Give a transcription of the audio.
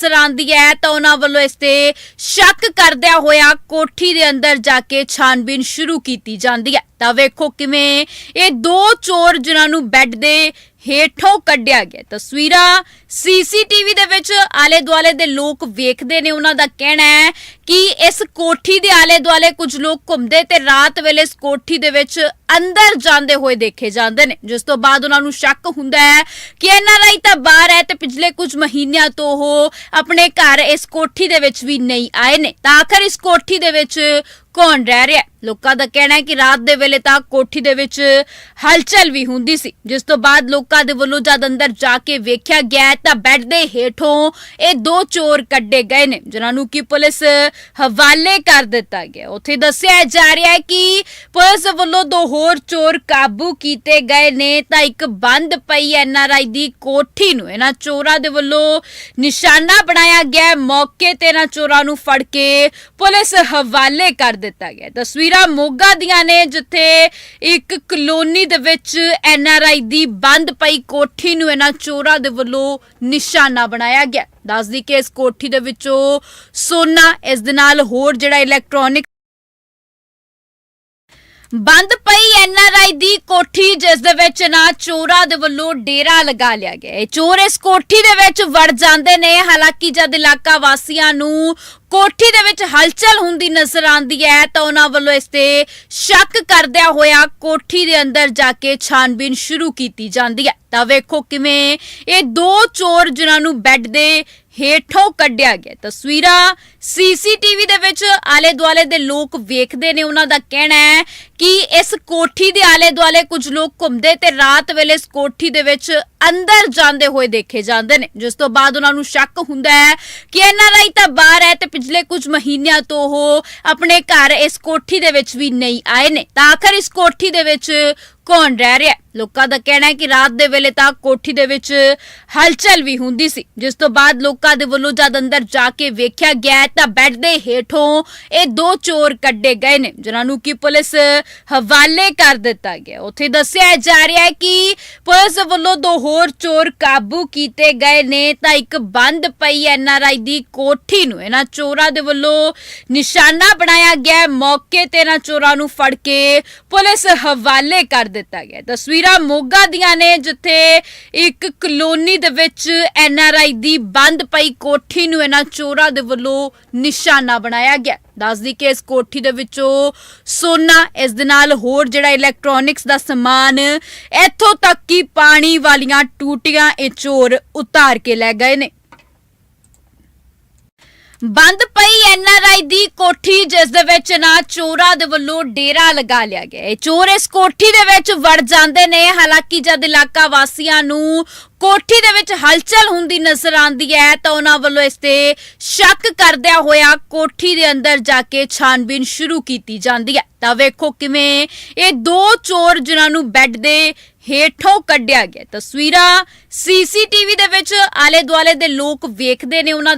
ਸਰਾਂਦੀ ਹੈ ਤਾਂ ਉਹਨਾਂ ਵੱਲੋਂ ਇਸ ਤੇ ਸ਼ੱਕ ਕਰਦਿਆਂ ਹੋਇਆ ਕੋਠੀ ਦੇ ਅੰਦਰ ਜਾ ਕੇ ਛਾਨਬੀਨ ਸ਼ੁਰੂ ਕੀਤੀ ਜਾਂਦੀ ਹੈ। ਤਾਂ ਵੇਖੋ ਕਿਵੇਂ ਇਹ ਦੋ ਚੋਰ ਜਿਨ੍ਹਾਂ ਨੂੰ ਬੈੱਡ ਦੇ ਹੇਠੋਂ ਕੱਢਿਆ ਗਿਆ। ਤਸਵੀਰਾਂ ਸੀਸੀਟੀਵੀ ਦੇ ਵਿੱਚ ਆਲੇ ਦੁਆਲੇ ਦੇ ਲੋਕ ਵੇਖਦੇ ਨੇ। ਉਹਨਾਂ ਦਾ ਕਹਿਣਾ ਹੈ ਕਿ ਇਸ ਕੋਠੀ ਦੇ ਆਲੇ ਦੁਆਲੇ ਕੁਝ ਲੋਕ ਘੁੰਮਦੇ ਤੇ ਰਾਤ ਵੇਲੇ ਇਸ ਕੋਠੀ ਦੇ ਵਿੱਚ ਅੰਦਰ ਜਾਂਦੇ ਹੋਏ ਦੇਖੇ ਜਾਂਦੇ ਨੇ। ਜਿਸ ਤੋਂ ਬਾਅਦ ਉਹਨਾਂ ਨੂੰ ਸ਼ੱਕ ਹੁੰਦਾ ਹੈ ਕਿ ਐਨਆਰਆਈ ਤਾਂ ਬਾਹਰ ਹੈ ਤੇ ਪਿਛਲੇ ਕੁਝ ਮਹੀਨਿਆਂ ਤੋਂ ਉਹ ਆਪਣੇ ਘਰ ਇਸ ਕੋਠੀ ਦੇ ਵਿੱਚ ਵੀ ਨਹੀਂ ਆਏ ਨੇ। ਤਾਂ ਆਖਰ ਇਸ ਕੋਠੀ ਦੇ ਵਿੱਚ ਕੌਣ ਰਹਿ ਰਿਹਾ ਲੋਕਾਂ ਦਾ ਕਹਿਣਾ ਹੈ ਕਿ ਰਾਤ ਦੇ ਵੇਲੇ ਤਾਂ ਕੋਠੀ ਦੇ ਵਿੱਚ ਹਲਚਲ ਵੀ ਹੁੰਦੀ ਸੀ। ਜਿਸ ਤੋਂ ਬਾਅਦ ਲੋਕਾਂ ਦੇ ਵੱਲੋਂ ਜਦ ਅੰਦਰ ਜਾ ਕੇ ਵੇਖਿਆ ਗਿਆ ਤਾਂ ਬੈੱਡ ਦੇ ਹੇਠੋਂ ਇਹ ਦੋ ਚੋਰ ਕੱਢੇ ਗਏ ਨੇ, ਜਿਨ੍ਹਾਂ ਨੂੰ ਕਿ ਪੁਲਿਸ ਹਵਾਲੇ ਕਰ ਦਿੱਤਾ ਗਿਆ। ਉੱਥੇ ਦੱਸਿਆ ਜਾ ਰਿਹਾ ਹੈ ਕਿ ਪੁਲਿਸ ਵੱਲੋਂ ਦੋ ਹੋਰ ਚੋਰ ਕਾਬੂ ਕੀਤੇ ਗਏ ਨੇ। ਤਾਂ ਇੱਕ ਬੰਦ ਪਈ ਐਨਆਰਆਈ ਦੀ ਕੋਠੀ ਨੂੰ ਇਹਨਾਂ ਚੋਰਾਂ ਦੇ ਵੱਲੋਂ ਨਿਸ਼ਾਨਾ ਬਣਾਇਆ ਗਿਆ। ਮੌਕੇ ਤੇ ਇਹਨਾਂ ਚੋਰਾਂ ਨੂੰ ਫੜ ਕੇ ਪੁਲਿਸ ਹਵਾਲੇ ਕਰ ਦਿੱਤਾ ਗਿਆ ਤਸਵੀਰਾਂ ਮੋਗਾ ਦੀਆਂ ਨੇ, ਜਿੱਥੇ ਇੱਕ ਕਲੋਨੀ ਦੇ ਵਿੱਚ ਐਨ ਆਰ ਆਈ ਦੀ ਬੰਦ ਪਈ ਕੋਠੀ ਨੂੰ ਇਹਨਾਂ ਚੋਰਾਂ ਦੇ ਵੱਲੋਂ ਨਿਸ਼ਾਨਾ ਬਣਾਇਆ ਗਿਆ। ਦੱਸਦੀ ਕਿ ਇਸ ਕੋਠੀ ਦੇ ਵਿੱਚੋਂ ਸੋਨਾ, ਇਸ ਦੇ ਨਾਲ ਹੋਰ ਜਿਹੜਾ ਇਲੈਕਟ੍ਰੋਨਿਕ ਬੰਦ ਪਈ ਐਨਆਰਆਈ ਦੀ ਕੋਠੀ, ਜਿਸ ਦੇ ਵਿੱਚ ਨਾ ਚੋਰਾਂ ਦੇ ਵੱਲੋਂ ਡੇਰਾ ਲਗਾ ਲਿਆ ਗਿਆ ਹੈ। ਚੋਰ ਇਸ ਕੋਠੀ ਦੇ ਵਿੱਚ ਵੜ ਜਾਂਦੇ ਨੇ। ਹਾਲਾਂਕਿ ਜਦ ਇਲਾਕਾ ਵਾਸੀਆਂ ਨੂੰ ਕੋਠੀ ਦੇ ਵਿੱਚ ਹਲਚਲ ਹੁੰਦੀ ਨਜ਼ਰ ਆਉਂਦੀ ਹੈ, ਤਾਂ ਉਹਨਾਂ ਵੱਲੋਂ ਇਸ ਤੇ ਸ਼ੱਕ ਕਰਦਿਆਂ ਹੋਇਆ ਕੋਠੀ ਦੇ ਅੰਦਰ ਜਾ ਕੇ ਛਾਨਬੀਨ ਸ਼ੁਰੂ ਕੀਤੀ ਜਾਂਦੀ ਹੈ। ਤਾਂ ਵੇਖੋ ਕਿਵੇਂ ਇਹ ਦੋ ਚੋਰ ਜਿਨ੍ਹਾਂ ਨੂੰ ਬੈੱਡ ਦੇ ਹੇਠੋਂ ਕੱਢਿਆ ਗਿਆ। ਤਸਵੀਰਾਂ ਸੀਸੀਟੀਵੀ ਦੇ ਵਿੱਚ ਆਲੇ ਦੁਆਲੇ ਦੇ ਲੋਕ ਵੇਖਦੇ ਨੇ। ਉਹਨਾਂ ਦਾ ਕਹਿਣਾ ਹੈ ਕਿ ਇਸ ਕੋਠੀ ਦੇ ਆਲੇ ਦੁਆਲੇ ਕੁਝ ਲੋਕ ਘੁੰਮਦੇ ਤੇ ਰਾਤ ਵੇਲੇ ਇਸ ਕੋਠੀ ਦੇ ਵਿੱਚ ਅੰਦਰ ਜਾਂਦੇ ਹੋਏ ਦੇਖੇ ਜਾਂਦੇ ਨੇ। ਜਿਸ ਤੋਂ ਬਾਅਦ ਉਹਨਾਂ ਨੂੰ ਸ਼ੱਕ ਹੁੰਦਾ ਹੈ ਕਿ ਐਨਆਰਆਈ ਤਾਂ ਬਾਹਰ ਹੈ ਤੇ ਪਿਛਲੇ ਕੁਝ ਮਹੀਨਿਆਂ ਤੋਂ ਉਹ ਆਪਣੇ ਘਰ ਇਸ ਕੋਠੀ ਦੇ ਵਿੱਚ ਵੀ ਨਹੀਂ ਆਏ ਨੇ। ਤਾਂ ਆਖਰ ਇਸ ਕੋਠੀ ਦੇ ਵਿੱਚ ਕੌਣ ਰਹਿ ਰਿਹਾ? ਲੋਕਾਂ ਦਾ ਕਹਿਣਾ ਹੈ ਕਿ ਰਾਤ ਦੇ ਵੇਲੇ ਤਾਂ ਕੋਠੀ ਦੇ ਵਿੱਚ ਹਲਚਲ ਵੀ ਹੁੰਦੀ ਸੀ। ਜਿਸ ਤੋਂ ਬਾਅਦ ਲੋਕਾਂ ਦੇ ਵੱਲੋਂ ਜਦ ਅੰਦਰ ਜਾ ਕੇ ਵੇਖਿਆ ਗਿਆ ਤਾਂ ਬੈੱਡ ਦੇ ਹੇਠੋਂ ਇਹ ਦੋ ਚੋਰ ਕੱਢੇ ਗਏ ਨੇ, ਜਿਨ੍ਹਾਂ ਨੂੰ ਕਿ ਪੁਲਿਸ ਹਵਾਲੇ ਕਰ ਦਿੱਤਾ ਗਿਆ ਉੱਥੇ ਦੱਸਿਆ ਜਾ ਰਿਹਾ ਹੈ ਕਿ ਪੁਲਿਸ ਵੱਲੋਂ ਦੋ ਹੋਰ ਚੋਰ ਕਾਬੂ ਕੀਤੇ ਗਏ ਨੇ, ਤਾਂ ਇੱਕ ਬੰਦ ਪਈ ਐਨਆਰਆਈ ਦੀ ਕੋਠੀ ਨੂੰ। ਇਹਨਾਂ ਚੋਰਾਂ ਦੇ ਵੱਲੋਂ ਨਿਸ਼ਾਨਾ ਬਣਾਇਆ ਗਿਆ ਮੌਕੇ ਤੇ ਇਹਨਾਂ ਚੋਰਾਂ ਨੂੰ ਫੜ ਕੇ ਪੁਲਿਸ ਹਵਾਲੇ ਕਰ ਦਿੱਤਾ ਗਿਆ ਤਸਵੀਰਾਂ ਮੋਗਾ ਦੀਆਂ ਨੇ, ਜਿੱਥੇ ਇੱਕ ਕਲੋਨੀ ਦੇ ਵਿੱਚ ਐਨਆਰਆਈ ਦੀ ਬੰਦ ਪਈ ਕੋਠੀ ਨੂੰ ਇਹਨਾਂ ਚੋਰਾਂ ਦੇ ਵੱਲੋਂ ਨਿਸ਼ਾਨਾ ਬਣਾਇਆ ਗਿਆ ਦੱਸਦੀ ਕਿ ਇਸ ਕੋਠੀ ਦੇ ਵਿੱਚੋਂ ਸੋਨਾ, ਇਸ ਦੇ ਨਾਲ ਹੋਰ ਜਿਹੜਾ ਇਲੈਕਟ੍ਰੋਨਿਕਸ ਦਾ ਸਮਾਨ, ਇੱਥੋਂ ਤੱਕ ਕਿ ਪਾਣੀ ਵਾਲੀਆਂ ਟੂਟੀਆਂ ਇਹ ਚੋਰ ਉਤਾਰ ਕੇ ਲੈ ਗਏ ਨੇ। ਬੰਦ ਪਈ ਐਨਆਰਆਈ ਦੀ ਕੋਠੀ, ਜਿਸ ਦੇ ਵਿੱਚ ਨਾ ਚੋਰਾਂ ਦੇ ਵੱਲੋਂ ਡੇਰਾ ਲਗਾ ਲਿਆ ਗਿਆ ਹੈ। ਚੋਰ ਇਸ ਕੋਠੀ ਦੇ ਵਿੱਚ ਵੜ ਜਾਂਦੇ ਨੇ। ਹਾਲਾਂਕਿ ਜਦ ਇਲਾਕਾ ਵਾਸੀਆਂ ਨੂੰ ਕੋਠੀ ਦੇ ਵਿੱਚ ਹਲਚਲ ਹੁੰਦੀ ਨਜ਼ਰ ਆਉਂਦੀ ਹੈ, ਤਾਂ ਉਹਨਾਂ ਵੱਲੋਂ ਇਸ ਤੇ ਸ਼ੱਕ ਕਰਦਿਆਂ ਹੋਇਆ ਕੋਠੀ ਦੇ ਅੰਦਰ ਜਾ ਕੇ ਛਾਨਬੀਨ ਸ਼ੁਰੂ ਕੀਤੀ ਜਾਂਦੀ ਹੈ। ਤਾਂ ਵੇਖੋ ਕਿਵੇਂ ਇਹ ਦੋ ਚੋਰ ਜਿਨ੍ਹਾਂ ਨੂੰ ਬੈੱਡ ਦੇ ਹੇਠੋਂ ਕੱਢਿਆ ਗਿਆ ਤਸਵੀਰਾਂ ਸੀਸੀਟੀਵੀ ਦੇ ਵਿੱਚ ਆਲੇ ਦੁਆਲੇ ਦੇ ਲੋਕ ਵੇਖਦੇ ਨੇ। ਉਹਨਾਂ